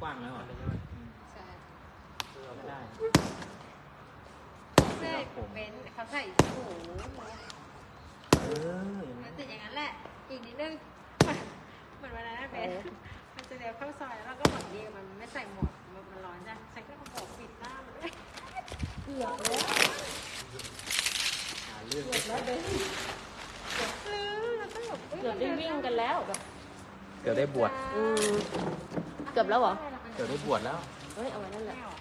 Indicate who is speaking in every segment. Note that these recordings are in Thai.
Speaker 1: กว้างแล้วอะ
Speaker 2: ใช่
Speaker 1: ไม่ได้
Speaker 2: เสื้อเป็นเขาใส่หู
Speaker 1: เอออย่างนั้น
Speaker 2: แต่อย่างนั้นแหละ อีกนิดนึงเหมือนวันนั้นนะเบนมันจะเลี้ยวเข้าซอยแล้วเราก็หวังดีกับมันไม่ใส่หมวกมันมันร้อนจ้ะฉันก็เอาหมวกปิดหน้ามันด้วย
Speaker 3: เกือบแล้ว
Speaker 1: หาเรื่อง
Speaker 3: เกือบแล้วเบน
Speaker 2: เออเราต้องแบบ
Speaker 3: เกือบได้วิ่งกันแล้วแบบ
Speaker 1: เกือบได้บวช
Speaker 3: อืมเกือบแล้วเหรอ
Speaker 1: เกือบได้บวชแล้ว
Speaker 3: เฮ้ย เอาไว้นั่นแหละ
Speaker 2: ไม่ออก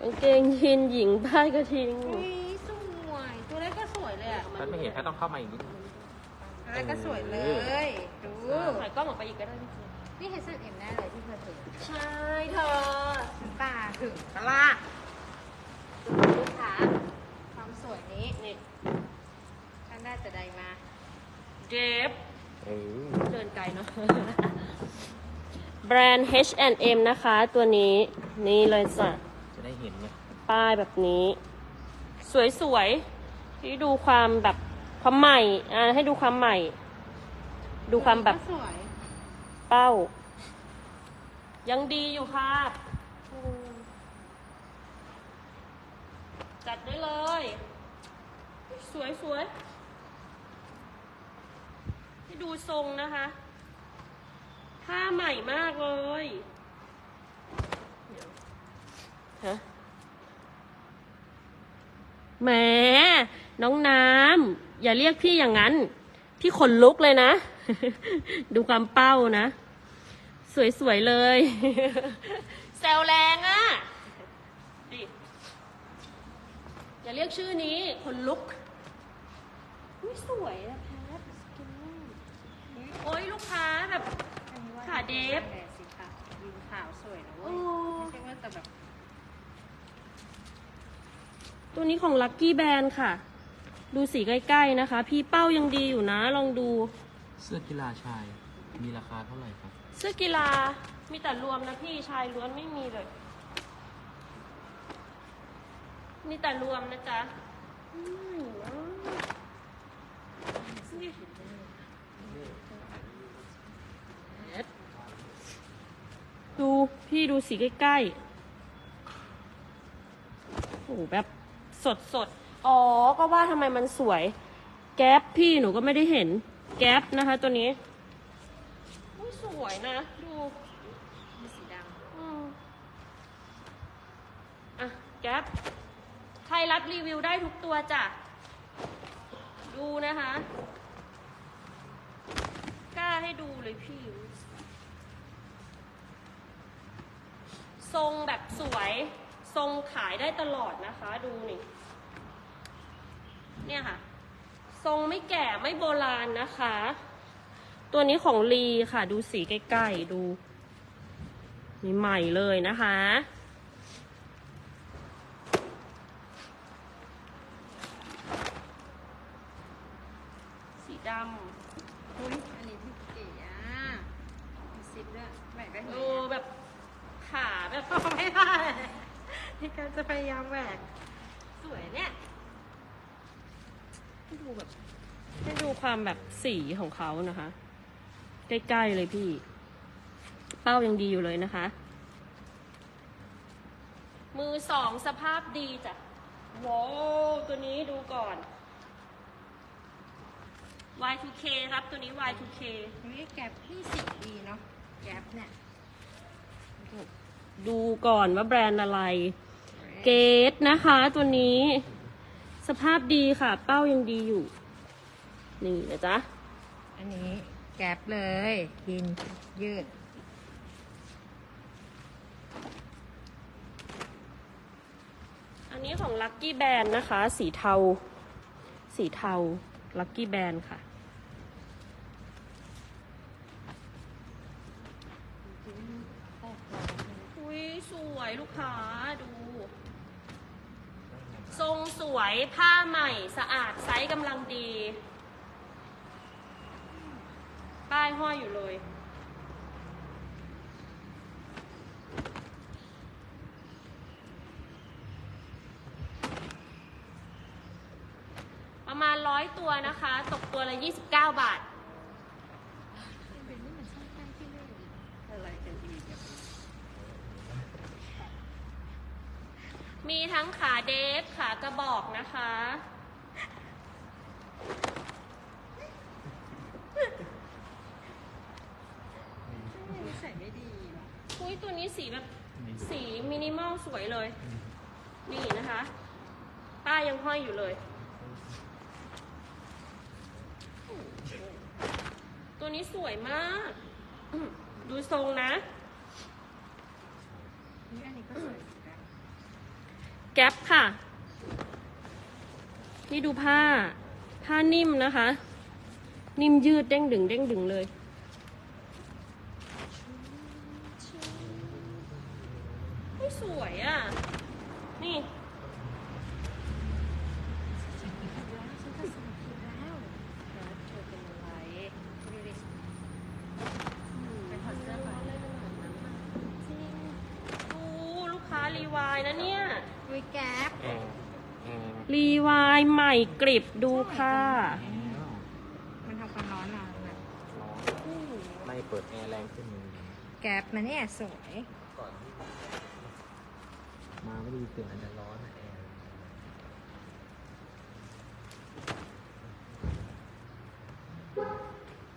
Speaker 3: กางเกงยีนหญิงผ้ากระทิง
Speaker 2: อุ้ยสวย ตัวแรกก็สวยเลยอะ
Speaker 1: แพทไม่เห็นแพทต้องเข้ามาอีกนิดนึง
Speaker 2: ตัวแรกก็สวยเลย ดู
Speaker 3: ถ่ายกล้องออกไปอีกก็ได้พี่เจ
Speaker 2: นี่เฮสเอ็มแน่เลยที่เธอถือ
Speaker 3: ใช่เธอ
Speaker 2: ถึงตาถึงกะล่าลูกค้าความสวยนี้
Speaker 3: นี่
Speaker 2: ฉันได้แต่ใดมา
Speaker 3: เดฟ
Speaker 1: เออ
Speaker 3: เดินไกลเนาะ แบรนด์ H&M นะคะ ตัวนี้นี่เลยจ้ะ
Speaker 1: จะได้เห็นไง
Speaker 3: ป้ายแบบนี้ สวยๆที่ดูความแบบความใหม่อ่าให้ดูความใหม่ ดูความแบบ
Speaker 2: ก็สวย
Speaker 3: เป้า ยังดีอยู่ค่ะอืมจัดได้เลย สวยสวย ให้ดูทรงนะคะผ้าใหม่มากเลยฮะแหมน้องน้ำอย่าเรียกพี่อย่างนั้น พี่ขนลุกเลยนะ ดูความเป้านะ สวยๆเลย แซวแรงอะ่ะอย่าเรียกชื่อนี้ขนลุก อุ๊ยสวยอะ โอ้ยลูกค้าแบบ
Speaker 2: อันนี้ว่า
Speaker 3: ขาเดฟ
Speaker 2: แบบสีขาวยืนขาวสวยนะเว้
Speaker 3: โอ้
Speaker 2: ยไม่ใช่ว่าแต่แบบ
Speaker 3: ตัวนี้ของ Lucky Band ค่ะ ดูสีใกล้ๆนะคะ พี่เป้ายังดีอยู่นะ ลองดู
Speaker 1: เสื้อกีฬาชายมีราคาเท่าไหร่ครับ
Speaker 3: เสื้อกีฬามีแต่รวมนะพี่ชายล้วนไม่มีเลยมีแต่รวมนะจ๊ะอืม ดูพี่ดูสีใกล้ๆโอ้โหแบบสดสดๆอ๋อ ก็ว่าทำไมมันสวย แก๊ปพี่หนูก็ไม่ได้เห็น แก๊ปนะคะตัวนี้อุ๊ยสวยนะ ดู
Speaker 2: มีสีด
Speaker 3: อืมอะ แก๊ปใครรับรีวิวได้ทุกตัวจ้ะ ดูนะคะ กล้าให้ดูเลยพี่ ทรงแบบสวย ทรงขายได้ตลอดนะคะดูนี่ เนี่ยค่ะ ทรงไม่แก่ไม่โบราณนะคะ ตัวนี้ของลีค่ะ ดูสีใกล้ๆดูนี่ใหม่เลยนะคะ สีดำ
Speaker 2: อุ้ยอันนี้ที่เก๋อะมีซิปด้วยแหวกได้ำไหม
Speaker 3: เออแบบ ขาแบบ
Speaker 2: ไม่ได้ที่การจะพยายามแหวก
Speaker 3: สวยเนี่ยให้ดูแบบให้ดูความแบบสีของเขานะคะ ใกล้ๆเลยพี่ เป้ายังดีอยู่เลยนะคะ มือสองสภาพดีจ้ะว้าวตัวนี้ดูก่อน Y2K ครับตัวนี้ Y2K
Speaker 2: นี่แก๊ปพี่สีดีเนาะแก๊ปเนี่ย
Speaker 3: ดูก่อนว่าแบรนด์อะไร เกตนะคะ ตัวนี้ สภาพดีค่ะ เป้ายังดีอยู่ นี่นะจ๊ะ
Speaker 2: อันนี้แก๊ปเลยยินยืด
Speaker 3: อันนี้ของ Lucky Band นะคะ สีเทา สีเทา Lucky Band ค่ะ อุ้ยสวยลูก ค้าดู ทรงสวยผ้าใหม่สะอาดไซส์กำลังดี ป้ายห้อยอยู่เลย ประมาณร้อยตัวนะคะ ตกตัวละ 29 บาท มีทั้งขาเดฟขากระบอกนะคะ
Speaker 2: นิสัยไม่ดีหรอ
Speaker 3: อุ้ยตัวนี้สีแบบสีมินิมอลสวยเลย นี่นะคะ ป้ายยังห้อยอยู่เลย ตัวนี้สวยมากอืมดูทรงนะ
Speaker 2: นี่อันนี้ก็สวยเหมือนกัน
Speaker 3: แก๊ปค่ะ นี่ดูผ้า ผ้านิ่มนะคะ นิ่มยืดเด้งดึงเด้งดึงเลย ไม่สวยอะ นี่
Speaker 2: แล้วฉันก็สวยแล้วแล้วเธอเป็นอะไรดูดิไปถอดเสื้อก่อน
Speaker 3: จริงดูลูกค้ารีวายนะเนี่ย
Speaker 2: แก๊ป
Speaker 1: แอร์แอร์
Speaker 3: รีวายใหม่กริบดูค่ะ
Speaker 1: แล้ว
Speaker 2: มันทำความร้อนนานนะ
Speaker 1: ร้อนไล่เปิดแอร์แรงขึ้นเลย
Speaker 2: แก๊ปมันเนี่ยสวย
Speaker 1: ก่อนที่มาไม่ได้ยินเสียงอาจจะร้อนแอร์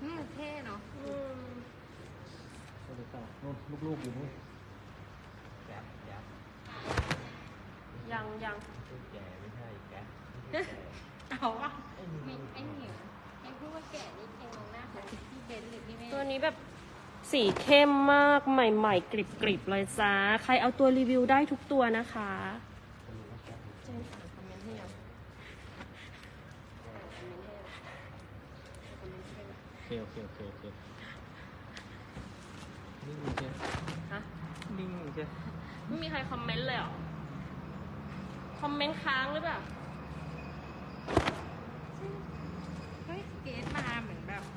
Speaker 2: อืมเท่เนาะ
Speaker 3: อืม
Speaker 1: ก็เลยต่อนู่นลูกๆอยู่นู่นแก๊ปแก๊ป
Speaker 3: ยังยัง
Speaker 1: ลูกแก่ไม่ใช่แก๊ป
Speaker 2: เอาวะไม่ไอ้เหนียวไอ้พูดว่าแก่นี่เองมองหน้าของพี่เบนหรือพี่แม่
Speaker 3: ตัวนี้แบบสีเข้มมากใหม่ ๆ กริบๆเลยจ้า ใครเอาตัวรีวิวได้ทุกตัวนะคะ
Speaker 2: เจนสั่งคอมเมนต์ให้ยังคอมเมนต์ให้ยังคอมเมนต์ให้ยัง
Speaker 1: โอเคโอเคโอเคโอเคนิ่งเชียว
Speaker 3: ฮะ
Speaker 1: นิ่งเชียว
Speaker 3: ไม่มีใครคอมเมนต์เลยเหรอ คอมเมนต์ค้างหรือเปล่า
Speaker 2: เฮ้ยเกสมาเหมือน แบบ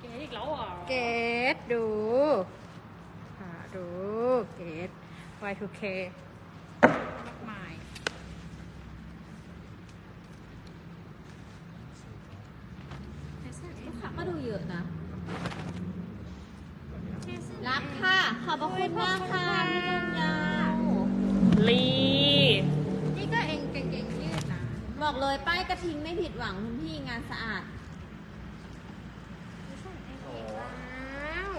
Speaker 3: เกอีกแล้วเหรอ
Speaker 2: เกสดูหาดูเกส Y2K มากมาย
Speaker 4: ลูกค้าก็ดูเยอะนะ รักค่ะ ขอบพระคุณมากค่ะพี่จันยาว
Speaker 3: ลี
Speaker 2: นี่ก็เองกางเกงยืดนะ
Speaker 4: บอกเลยป้ายกระทิงไม่ผิดหวังคุณพี่งานสะอาด
Speaker 2: ไม่ใช่เองอีกแล้ว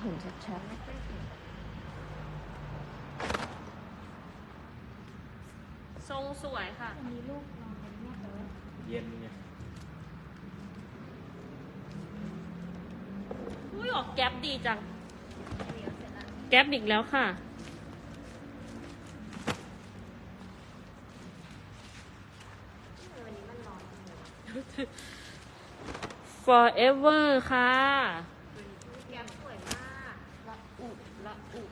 Speaker 4: เห็น ชัด
Speaker 2: ไม่ค่อยเห็น
Speaker 3: ทรงสวยค่ะ
Speaker 2: อันนี้ลูกนอนเป็นแม่เลย
Speaker 1: เย็นเนี่ย
Speaker 3: อุ้ยออกแก๊ปดีจัง
Speaker 2: เดี๋ยวเสร็จแล้ว
Speaker 3: แก๊ปอีกแล้วค่ะ
Speaker 2: วันนี้มันร้อน
Speaker 3: forever ค่ะ
Speaker 2: แก้มสวยมากละอุละอุ
Speaker 4: ๆ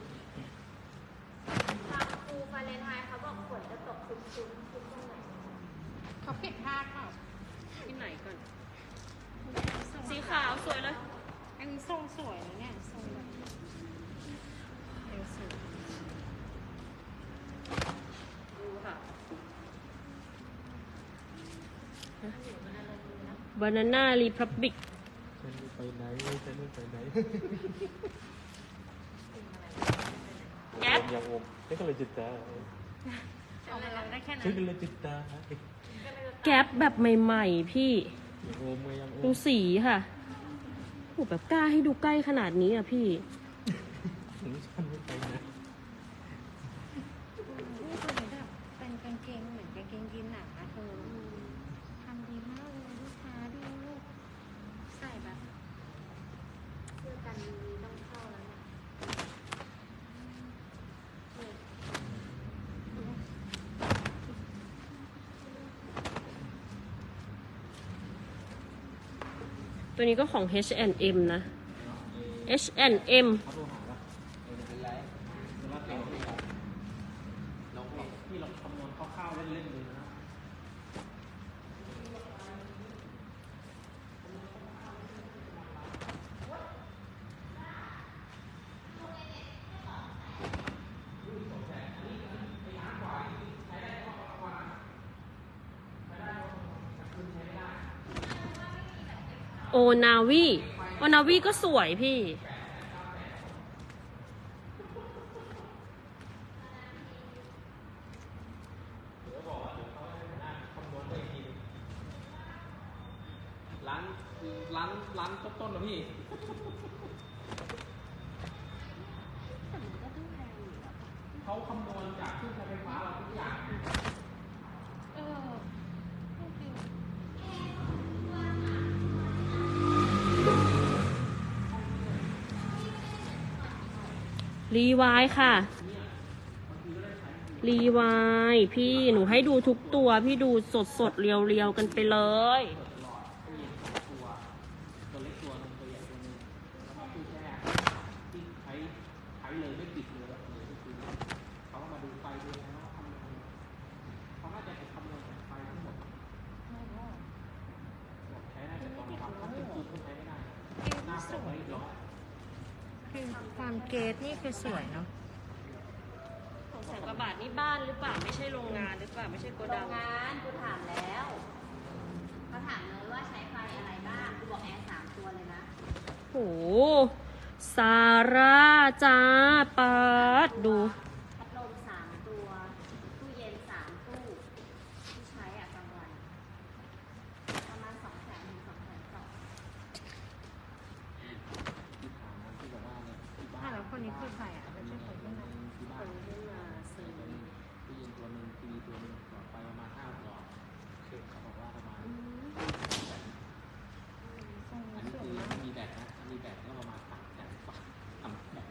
Speaker 4: ทางครูฟาเรนไฮน์เขาบอกฝนจะตกคุ้มๆคุ้มตรงไหน
Speaker 2: เขาปิดผ้าเปล่า
Speaker 3: ที่ไหนก่อน สีขาวสวยเลย
Speaker 2: อันนี้ทรงสวยนะเนี่ยทรงแบบเอวสูง
Speaker 3: ดูค่ะ Banana Republic
Speaker 1: ฉันจะไปไหนฉันจะไปไหน
Speaker 3: แก๊ป
Speaker 1: ยังงงนี่ก็เลยจิตตา
Speaker 2: เอามาแล้วได้แค่นั้
Speaker 1: ฉัน
Speaker 2: น
Speaker 1: ก็เลยจิตตา
Speaker 3: แก๊ปแบบใหม่ๆ พี่
Speaker 1: ยังงงมายังง
Speaker 3: ดู
Speaker 1: ง
Speaker 3: สีค่ะโอ้แบบกล้าให้ดูใกล้ขนาดนี้อะพี่
Speaker 1: ถึงฉันไม่ไปไหน
Speaker 2: นี่ตัวนี้แบบเป็นกางเกงเหมือนกางเกงยีนหนังนะเธอทำดีมากเลยลูกค้าดูใส่แบบเสื้อกันนี้ต้องเข้าแล้วเนี่ย
Speaker 3: ตัวนี้ก็ของ H&M นะ H&M
Speaker 1: โอนาวี
Speaker 3: โอนาวีก็สวยพี่
Speaker 1: ร้านร้านร้านต้น
Speaker 2: ต้นนะพี่
Speaker 1: เขาคำนวณจากเครื่องใช้ไฟฟ้าเราทุกอย่าง
Speaker 3: รีวายค่ะ รีวายพี่หนูให้ดูทุกตัว พี่ดูสดสดเรียวกันไปเลย
Speaker 1: หลอดตู้เย็นสองตัวตัวเล็กตัวหนึงตัวใหญ่ตัวหนึงแล้วก็ตู้แช่ที่ใช้ใช้เลยไม่ปิดเลยแบบเลยก็คือเขาก็มาดูไฟดูนะว่าคำนวณเขาน่าจะคำนวณจากไฟทั้งหมดบอกใช้ได้แต่ตอนวัดถ้าเป็นจุดก็ใช้ไม่ได้หน้าปกไม่ร้อย
Speaker 2: คือความเกตนี่คือสวยเนาะ
Speaker 3: สองแสนกว่าบาทนี่บ้านหรือเปล่าไม่ใช่โรงงานหรือเปล่าไม่ใช่โก
Speaker 4: โร
Speaker 3: ดัง
Speaker 4: งงานกูถามแล้วเขาถามเลยว่าใช้ไฟอะไรบ้างกูบอกแอร์สามตัวเลยนะ
Speaker 3: โหซาร่าจ้าปาดดู
Speaker 4: พัดลมสามตัว ตู้เย็นสามตู้ ที่ใช้อะกลางวัน ประมาณสองแสนถึงสองแสนสอง
Speaker 1: ที่ถามนะที่แบบว่าเนี่ยที่บ้า
Speaker 2: อะ
Speaker 1: น
Speaker 2: แล้วคนนี้คือใครอะไม่ใช่คนที่ไหน
Speaker 1: ที่บ้านที่มาซื้อตู้เย็นตัวหนึ่งทีวีตัวหนึ่งหลอดไฟประมาณห้าหลอดเขาบอกว่าประมาณอันนี้คือมีแบตนะมีแบตก็ประมาณสามแสนกว่าทำแบต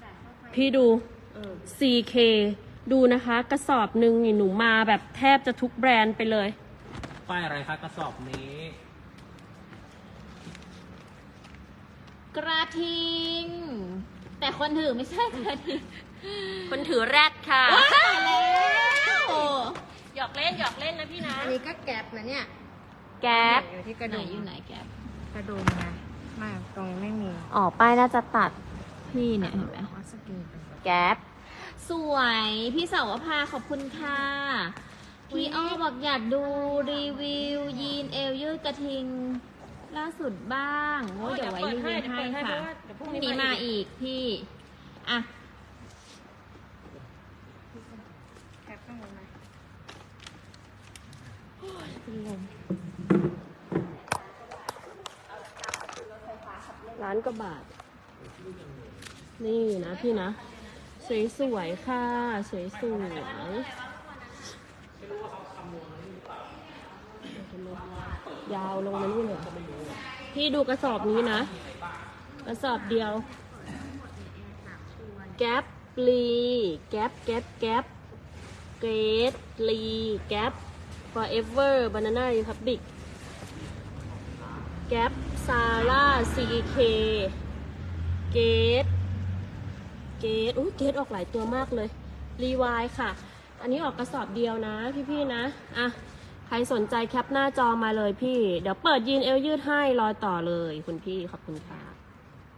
Speaker 4: แต่เข้าไป
Speaker 3: พี่ดู CK ดูนะคะ กระสอบหนึ่งนี่หนูมาแบบแทบจะทุกแบรนด์ไปเลย
Speaker 1: ป้ายอะไรคะกระสอบนี้
Speaker 4: กระทิง แต่คนถือไม่ใช่กระทิง
Speaker 3: คนถือแรดค่ะ
Speaker 4: ว้ายแล้ว
Speaker 3: หยอกเล่นหยอกเล่นนะพี่นะ
Speaker 2: อันนี้ก็แก๊ปนะเนี่ย
Speaker 3: แก๊ป
Speaker 2: อยู่ที่กระ
Speaker 4: ไหน
Speaker 2: ดุม
Speaker 4: อยู่ไหนแกป
Speaker 2: กระดุมนะไมาตรงนี้ไม่มี
Speaker 4: อ๋อป้ายน่าจะตัด พี่เนี่ยเห็นไหม
Speaker 2: แก๊
Speaker 4: ปสวยพี่สาวภาขอบคุณค่ะ พี่อ้อบอกอยากดูรีวิว ยีนเอลยืดกระทิง ล่าสุดบ้างโอ้ย
Speaker 3: โอ้ย
Speaker 4: เดี๋ยวไว้รี
Speaker 3: ยวเปิ
Speaker 4: วิ
Speaker 3: ด
Speaker 4: ว
Speaker 3: ให้
Speaker 4: ให้
Speaker 3: เดี๋ยวเปิดให้
Speaker 4: ค่ะ
Speaker 3: พรุ่งนี้มา
Speaker 4: อีกพี่ อะ
Speaker 2: แก๊ปต้องรู้ไหม
Speaker 3: ล้านกว่าบาท นี่นะพี่นะ สวยๆค่ะ สวยๆยาวลงมานี่เลยพี่ดูกระสอบนี้นะ กระสอบเดียว แก๊ปลีแก๊ปแก๊ปแก๊ปเกรดลีแก๊ป forever banana republic แก๊ปซาร่าซีเคเกต เกตอุ้ยเกตออกหลายตัวมากเลย รีวายค่ะ อันนี้ออกกระสอบเดียวนะพี่ๆนะ อะ ใครสนใจแคปหน้าจอมาเลยพี่ เดี๋ยวเปิดยีนเอลยืดให้รอยต่อเลยคุณพี่ ขอบคุณค่ะ